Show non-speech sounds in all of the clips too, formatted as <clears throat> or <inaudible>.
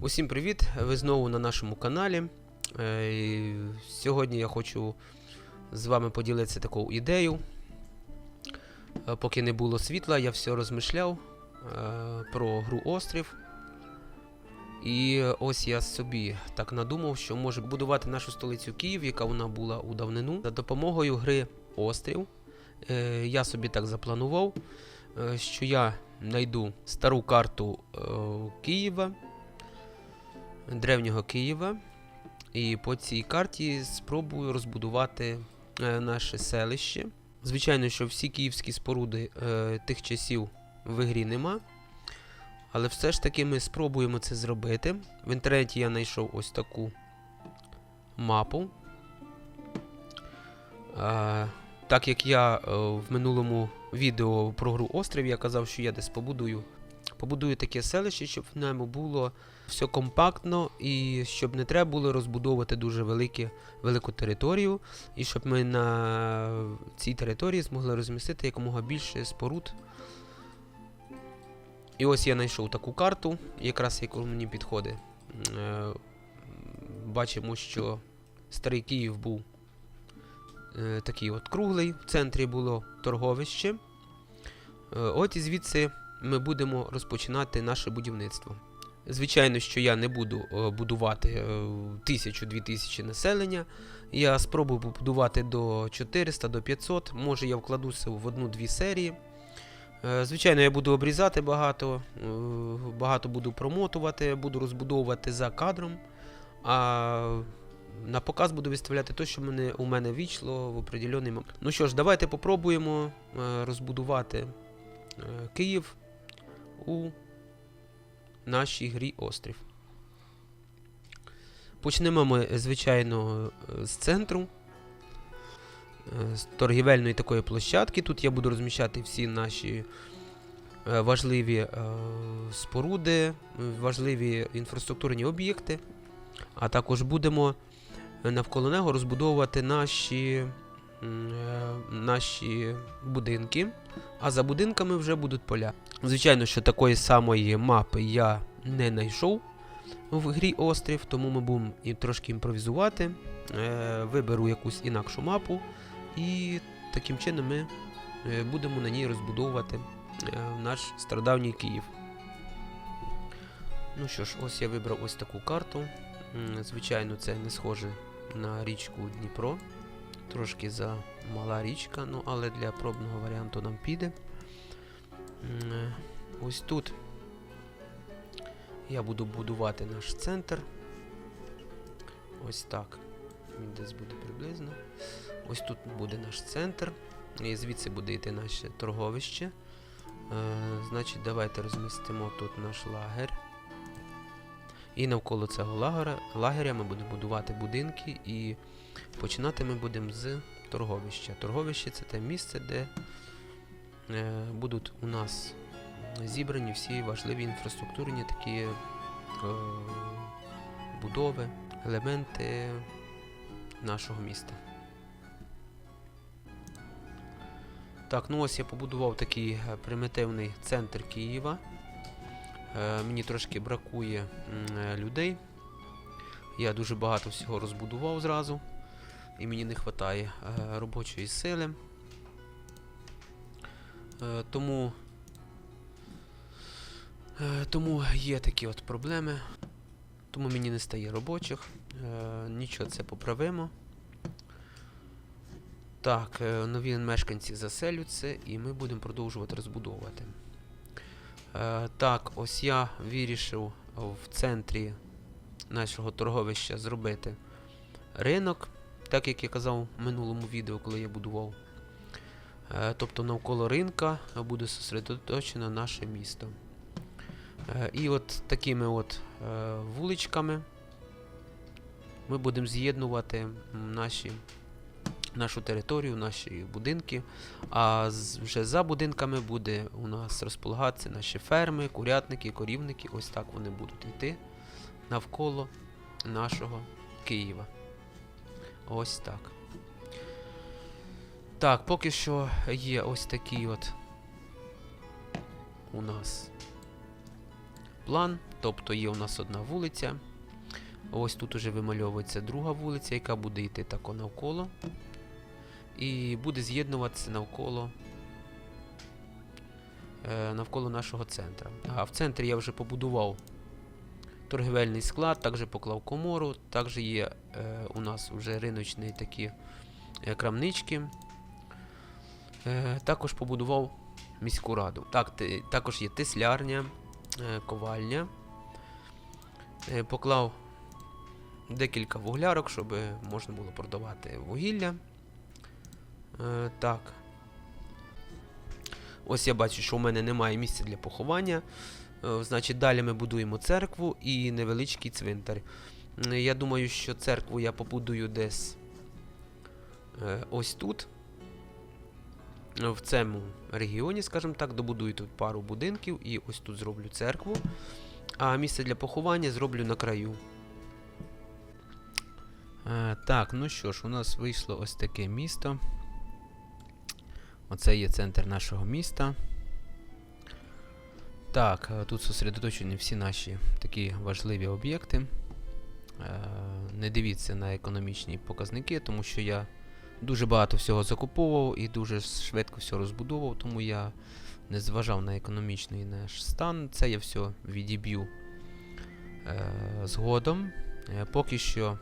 Усім привіт! Ви знову на нашому каналі. Е, і Сьогодні я хочу з вами поділитися такою ідеєю. Е, Поки не було світла, я все розмишляв е, про гру Острів. І ось я собі так надумав, що може будувати нашу столицю Київ, яка вона була у давнину, за допомогою гри Острів. Я собі так запланував, що я знайду стару карту Києва древнього Києва. І по цій карті спробую розбудувати е, наше селище. Звичайно, що всі київські споруди е, тих часів в грі нема. Але все ж таки ми спробуємо це зробити. В інтернеті я знайшов ось таку мапу. Е, так як я е, в минулому відео про гру Острів, я казав, що я десь побудую, побудую таке селище, щоб в ньому було все компактно і щоб не треба було розбудовувати дуже великі, велику територію, і щоб ми на цій території змогли розмістити якомога більше споруд. І ось я знайшов таку карту, якраз яку мені підходить. Е, Бачимо, що старий Київ був е, такий от круглий, в центрі було торговище. Е, От і звідси ми будемо розпочинати наше будівництво. Звичайно, що я не буду е, будувати е, тисячу-дві тисячі населення. Я спробую побудувати до 400 до 500. Може я вкладуся в одну-дві серії. Е, Звичайно, я буду обрізати багато, багато буду промотувати, буду розбудовувати за кадром. А на показ буду виставляти те, що мене, у мене війшло в определений момент. Ну що ж, давайте попробуємо розбудувати Київ у нашій грі Острів. Почнемо ми, звичайно, з центру, з торгівельної такої площадки. Тут я буду розміщати всі наші е, важливі е, споруди, важливі інфраструктурні об'єкти, а також будемо е, навколо нього розбудовувати наші, наші будинки. А за будинками вже будуть поля. Звичайно, що такої самої мапи я не знайшов в грі Острів, тому ми будемо і трошки імпровізувати. Е, виберу якусь інакшу мапу, і таким чином ми е, будемо на ній розбудовувати е, наш стародавній Київ. Ну що ж, ось я вибрав ось таку карту. Звичайно, це не схоже на річку Дніпро. Трошки замала річка, ну але для пробного варіанту нам піде. Е, Ось тут я буду будувати наш центр. Ось так. Він десь буде приблизно. Ось тут буде наш центр. І звідси буде йти наше торговище. Е, значить, давайте розмістимо тут наш лагер. І навколо цього лагеря, лагеря ми будемо будувати будинки і починати ми будемо з торговища. Торговище це те місце, де е, будуть у нас зібрані всі важливі інфраструктурні такі е, будови, елементи нашого міста. Так, ну ось я побудував такий е, примітивний центр Києва. Е, мені трошки бракує е, людей. Я дуже багато всього розбудував зразу, і мені не вистачає е, робочої сили. Тому Тому є такі от проблеми. Тому мені не стає робочих. Нічого це поправимо. Так, нові мешканці заселюються і ми будемо продовжувати розбудовувати. Так, ось я вирішив в центрі нашого торговища зробити ринок, так як я казав в минулому відео, коли я будував. Е, Тобто навколо ринка буде зосередоточено наше місто. Е, І от такими от е, вуличками ми будемо з'єднувати наші, нашу територію, наші будинки. А вже за будинками буде у нас розполагатися наші ферми, курятники, корівники. Ось так вони будуть йти навколо нашого Києва. Ось так. Так, поки що є ось такий от у нас план. тобто є у нас одна вулиця. Ось тут уже вимальовується друга вулиця, яка буде йти тако навколо. І буде з'єднуватися навколо е, навколо нашого центра. А в центрі я вже побудував торгівельний склад, також поклав комору, також є е, у нас вже риночні такі е, крамнички. Також побудував міську раду. Так, також є теслярня, ковальня. Поклав декілька вуглярок, щоб можна було продавати вугілля. Е, так. Ось я бачу, що у мене немає місця для поховання. Е, Значить, далі ми будуємо церкву і невеличкий цвинтар. М, Я думаю, що церкву я побудую десь е, ось тут. Е, В цьому регіоні, скажімо так, добудую тут пару будинків і ось тут зроблю церкву. А місце для поховання зроблю на краю. Е, так, ну що ж, у нас вийшло ось таке місто. Оце є центр нашого міста. Так, е, тут зосередоточені всі наші такі важливі об'єкти. Е, Не дивіться на економічні показники, тому що я дуже багато всього закуповував і дуже швидко все розбудовував, тому я не зважав на економічний наш стан. Це я все відіб'ю е, згодом. Поки що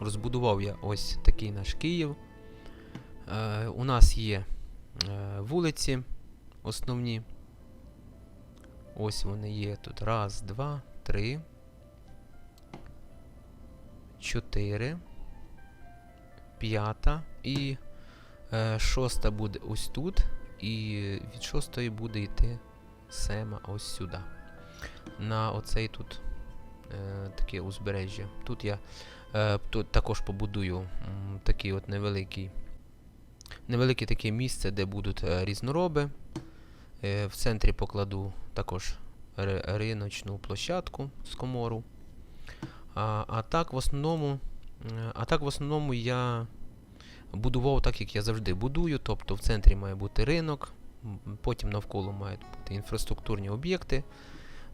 розбудував я ось такий наш Київ. У нас є вулиці основні. Ось вони є тут. Раз, два, три. Чотири. П'ята. І е, шоста буде ось тут. І від шостої буде йти сема ось сюди. На оцей тут е, таке узбережжя. Тут я е, тут також побудую м, такий от невеликий. Невелике таке місце, де будуть е, різнороби. Е, в центрі покладу також риночну площадку з комору. А, а так в основному, е, а так в основному я будував так, як я завжди будую. Тобто в центрі має бути ринок, потім навколо мають бути інфраструктурні об'єкти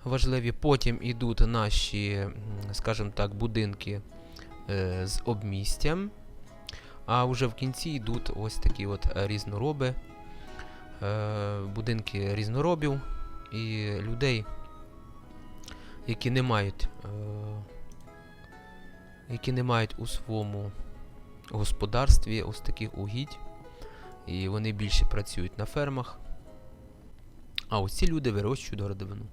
важливі. Потім йдуть наші, скажімо так, будинки з обмістям. А вже в кінці йдуть ось такі от е, різнороби, е, будинки різноробів і людей, які не мають, е, які не мають у своєму господарстві ось таких угідь. І вони більше працюють на фермах. А ось ці люди вирощують городовину.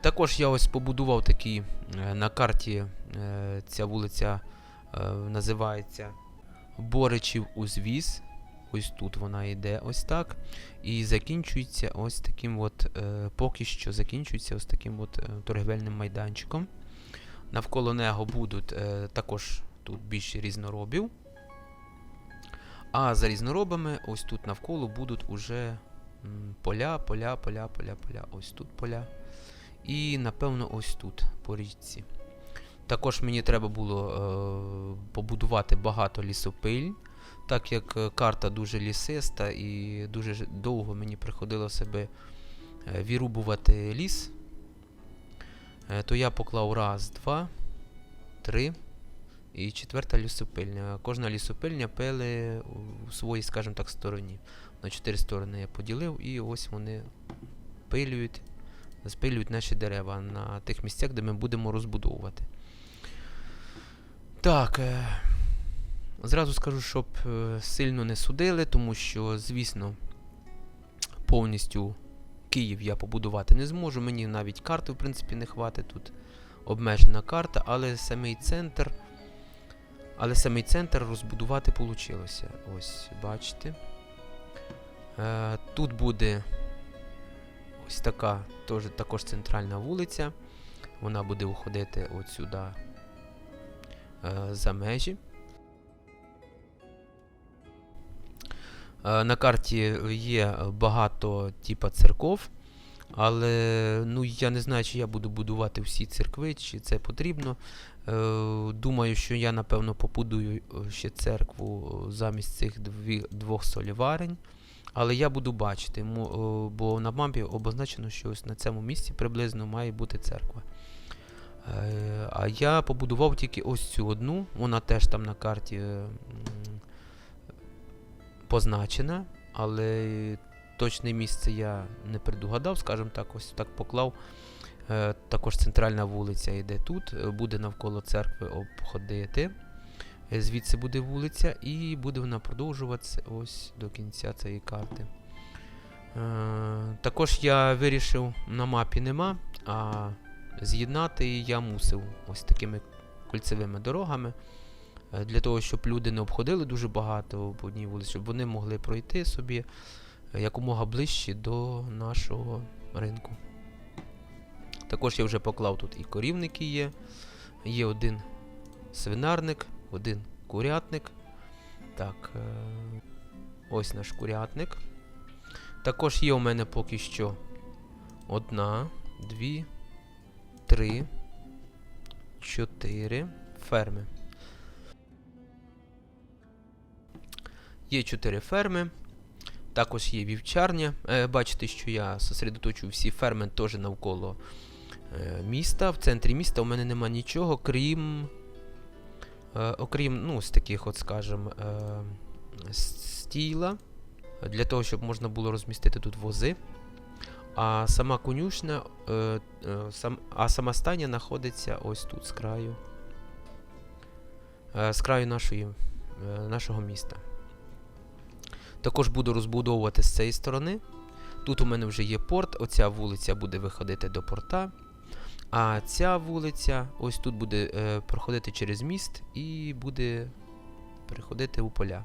Також я ось побудував такий е, на карті ця вулиця називається Боричів узвіз. Ось тут вона йде ось так. І закінчується ось таким от, е, поки що закінчується ось таким от е, торгівельним майданчиком. Навколо нього будуть е, також тут більше різноробів. А за різноробами, ось тут навколо будуть уже поля, поля, поля, поля, поля. Ось тут поля. І напевно ось тут, по річці. Також мені треба було е, побудувати багато лісопиль, так як е, карта дуже лісиста і дуже довго мені приходило себе е, вірубувати ліс. Е, то я поклав раз, два, три і четверта лісопильня. Кожна лісопильня пили у своїй, скажімо так, стороні. На чотири сторони я поділив, і ось вони пилюють, спилюють наші дерева на тих місцях, де ми будемо розбудовувати. Так. Е, зразу скажу, щоб е, сильно не судили, тому що, звісно, повністю Київ я побудувати не зможу. Мені навіть карти, в принципі, не хватить. Тут обмежена карта, але самий центр. Але самий центр розбудувати вийшло. Ось, бачите. Е, тут буде ось така теж, також центральна вулиця. Вона буде уходити от сюди за межі. Е, на карті є багато типа церков, але ну, я не знаю, чи я буду будувати всі церкви, чи це потрібно. Е, думаю, що я напевно побудую е, ще церкву замість цих двох соліварень. Але я буду бачити, бо на мапі обозначено, що ось на цьому місці приблизно має бути церква. Е, А я побудував тільки ось цю одну, вона теж там на карті е, позначена, але точне місце я не предугадав, скажімо так, ось так поклав. Е, Також центральна вулиця йде тут, буде навколо церкви обходити. Звідси буде вулиця, і буде вона продовжуватися ось до кінця цієї карти. Також я вирішив, на мапі нема, а з'єднати я мусив ось такими кольцевими дорогами. е, Для того, щоб люди не обходили дуже багато по одній вулиці, щоб вони могли пройти собі е, якомога ближче до нашого ринку. Також я вже поклав тут і корівники є. Є один свинарник, один курятник. Так, е, ось наш курятник. Також є у мене поки що одна, дві, три, чотири ферми. Є чотири ферми. Також є вівчарня. Е, бачите, що я сосредоточую всі ферми теж навколо е, міста. В центрі міста у мене нема нічого, крім. Е, окрім, ну, з таких, от, скажем, е, стіла. Для того, щоб можна було розмістити тут вози. А сама конюшня, е, е, а сама стайня знаходиться ось тут, з краю. Е, з краю нашої, нашого міста. Також буду розбудовувати з цієї сторони. Тут у мене вже є порт, оця вулиця буде виходити до порта. А ця вулиця ось тут буде проходити через міст і буде переходити у поля.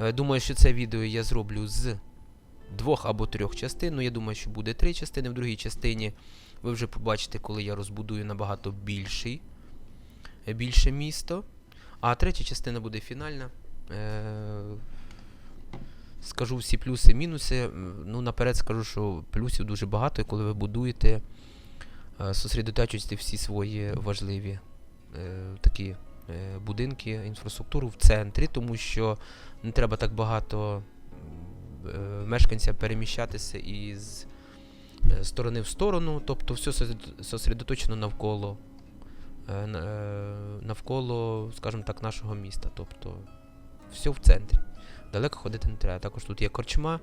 Думаю, що це відео я зроблю з двох або трьох частин. Ну, я думаю, що буде три частини. В другій частині ви вже побачите, коли я розбудую набагато більший, е, більше місто. А третя частина буде фінальна. Е, скажу всі плюси, мінуси. Ну, наперед скажу, що плюсів дуже багато, і коли ви будуєте, е, сосредотачуєте всі свої важливі такі будинки, інфраструктуру в центрі, тому що не треба так багато мешканця переміщатися із е, сторони в сторону, тобто все сосредо- сосредоточено навколо. е, на- е, Навколо, скажімо так, нашого міста. Тобто все в центрі. Далеко ходити не треба. Також тут є корчма.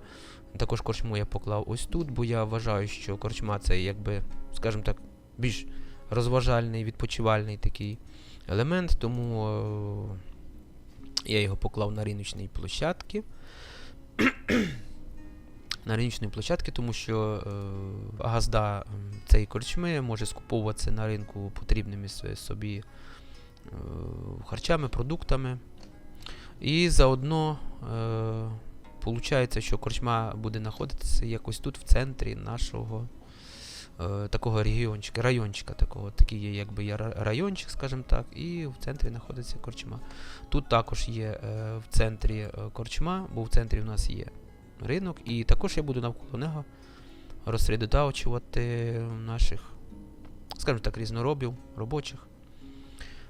Також корчму я поклав ось тут, бо я вважаю, що корчма це якби, скажімо так, більш розважальний, відпочивальний такий елемент, тому е, я його поклав на риночній площадці. <clears throat> на риночній площадки, тому що е, газда цієї корчми може скуповуватися на ринку потрібними собі е, харчами, продуктами. І заодно е, виходить, що корчма буде знаходитися якось тут в центрі нашого е, такого регіончика, райончика такого. Такий є, якби є райончик, скажімо так, і в центрі знаходиться корчма. Тут також є е, в центрі е, корчма, бо в центрі в нас є ринок, і також я буду навколо нього розсередотачувати наших, скажімо так, різноробів, робочих.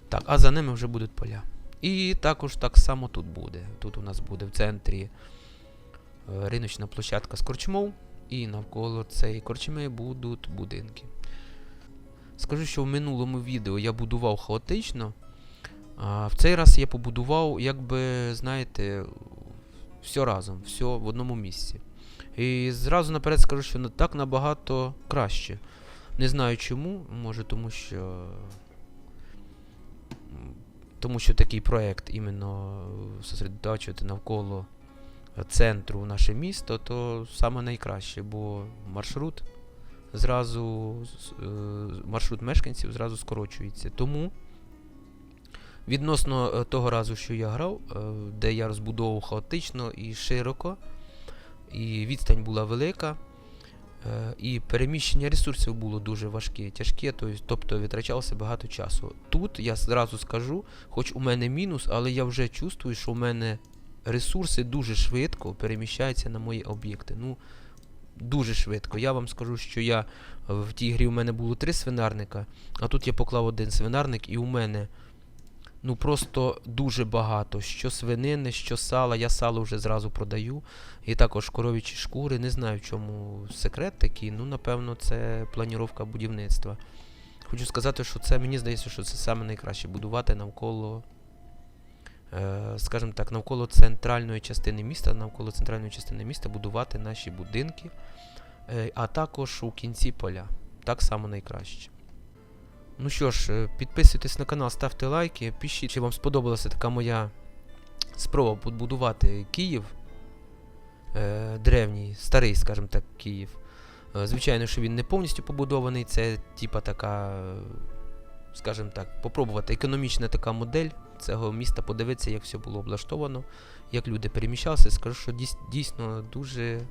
Так, а за ними вже будуть поля. І також так само тут буде. Тут у нас буде в центрі е, риночна площадка з корчмов, і навколо цієї корчми будуть будинки. Скажу, що в минулому відео я будував хаотично, а в цей раз я побудував, якби, знаєте, все разом, все в одному місці. І зразу наперед скажу, що так набагато краще. Не знаю чому, може тому що. Тому що такий проект іменно е, сосредоточувати навколо центру наше місто, то саме найкраще, бо маршрут зразу е, маршрут мешканців зразу скорочується. Тому відносно е, того разу, що я грав, е, де я розбудовував хаотично і широко, і відстань була велика. І переміщення ресурсів було дуже важке, тяжке, тобто витрачалося багато часу. Тут я зразу скажу, хоч у мене мінус, але я вже чувствую, що у мене ресурси дуже швидко переміщаються на мої об'єкти. Ну, дуже швидко. Я вам скажу, що я в тій грі у мене було три свинарника, а тут я поклав один свинарник, і у мене ну просто дуже багато. Що свинини, що сала. Я сало вже зразу продаю. І також коров'ячі шкури. Не знаю, в чому секрет такий. Ну, напевно, це планіровка будівництва. Хочу сказати, що це мені здається, що це саме найкраще будувати навколо, скажімо так, навколо центральної частини міста, навколо центральної частини міста будувати наші будинки, е, а також у кінці поля. Так само найкраще. Ну що ж, е, підписуйтесь на канал, ставте лайки, пишіть, чи вам сподобалася така моя спроба побудувати Київ. Е, древній, старий, скажімо так, Київ. Е, Звичайно, що він не повністю побудований, це типа така, е, скажімо так, попробувати економічна така модель цього міста, подивитися, як все було облаштовано, як люди переміщалися. Скажу, що дійсно дуже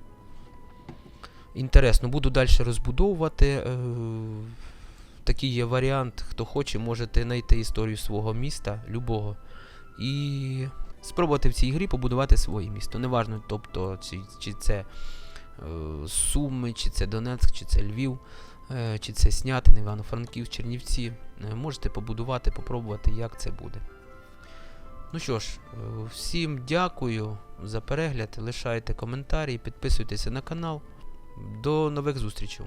інтересно. Буду далі розбудовувати. Е, Такий є варіант, хто хоче, можете знайти історію свого міста, любого, і спробувати в цій грі побудувати своє місто. Неважно, тобто, чи, чи це е, Суми, чи це Донецьк, чи це Львів, е, чи це Снятин, Івано-Франків, Чернівці. Е, можете побудувати, попробувати, як це буде. Ну що ж, е, всім дякую за перегляд. Лишайте коментарі, підписуйтеся на канал. До нових зустрічей.